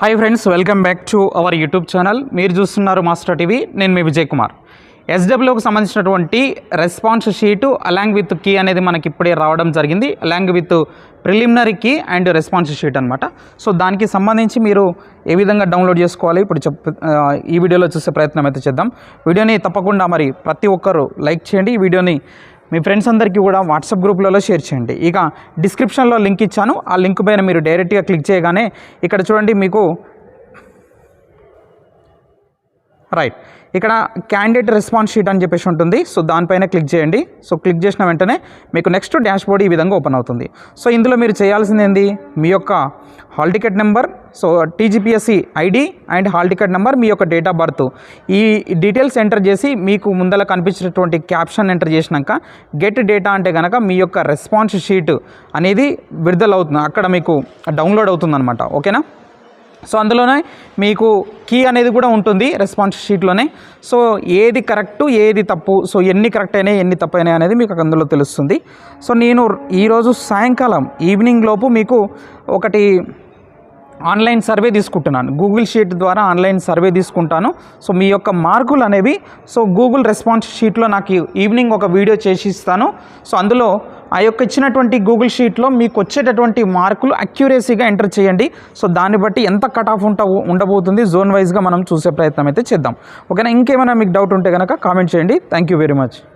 Hi friends welcome back to our YouTube channel మీరు చూస్తున్నారు master TV నేను మీ విజయ్ కుమార్. ఎస్డబ్ల్యూకి సంబంధించినటువంటి response sheet along with key అనేది మనకి ఇప్పుడే రావడం జరిగింది. Along with preliminary key and response sheet అనమాట సో దానికి సంబంధించి మీరు ఏ విధంగా డౌన్లోడ్ చేసుకోవాలి? ఇప్పుడు చెప్ ఈ వీడియోలో చూసే ప్రయత్నం అయితే చేద్దాం. వీడియోని తప్పకుండా మరి ప్రతి ఒక్కరు లైక్ చేయండి. ఈ వీడియోని మీ ఫ్రెండ్స్ అందరికీ కూడా వాట్సాప్ గ్రూప్లలో షేర్ చేయండి. ఇక డిస్క్రిప్షన్లో లింక్ ఇచ్చాను. ఆ లింక్ పైన మీరు డైరెక్ట్గా క్లిక్ చేయగానే ఇక్కడ చూడండి మీకు రైట్ ఇక్కడ క్యాండిడేట్ రెస్పాన్స్ షీట్ అని చెప్పేసి ఉంటుంది. సో దానిపైన క్లిక్ చేయండి. సో క్లిక్ చేసిన వెంటనే మీకు నెక్స్ట్ డాష్ బోర్డ్ ఈ విధంగా ఓపెన్ అవుతుంది. సో ఇందులో మీరు చేయాల్సింది ఏంది? మీ యొక్క hall ticket number so TGPSC ID and hall ticket number మీ యొక్క డేట్ ఆఫ్ బర్త్ ఈ డీటెయిల్స్ ఎంటర్ చేసి మీకు ముందల కనిపించినటువంటి క్యాప్షన్ ఎంటర్ చేసినాక గెట్ డేటా అంటే కనుక మీ యొక్క రెస్పాన్స్ షీట్ అనేది విడుదల అవుతుంది అక్కడ మీకు డౌన్లోడ్ అవుతుంది అనమాట ఓకేనా సో అందులోనే మీకు కీ అనేది కూడా ఉంటుంది రెస్పాన్స్ షీట్లోనే. సో ఏది కరెక్ట్ ఏది తప్పు సో ఎన్ని కరెక్ట్ అయినాయి ఎన్ని తప్పు అయినాయి అనేది మీకు అందులో తెలుస్తుంది. సో నేను ఈరోజు సాయంకాలం ఈవినింగ్ లోపు మీకు ఒకటి ఆన్లైన్ సర్వే తీసుకుంటున్నాను. గూగుల్ షీట్ ద్వారా ఆన్లైన్ సర్వే తీసుకుంటాను. సో మీ యొక్క మార్కులు అనేవి సో గూగుల్ రెస్పాన్స్ షీట్లో నాకు ఈవినింగ్ ఒక వీడియో చేసి ఇస్తాను. సో అందులో ఆ యొక్క ఇచ్చినటువంటి గూగుల్ షీట్లో మీకు వచ్చేటటువంటి మార్కులు అక్యురేసీగా ఎంటర్ చేయండి. సో దాన్ని బట్టి ఎంత కట్ ఆఫ్ ఉంట ఉండబోతుంది జోన్ వైజ్గా మనం చూసే ప్రయత్నం అయితే చేద్దాం. ఓకేనా? ఇంకేమైనా మీకు డౌట్ ఉంటే కనుక కామెంట్ చేయండి. Thank you very much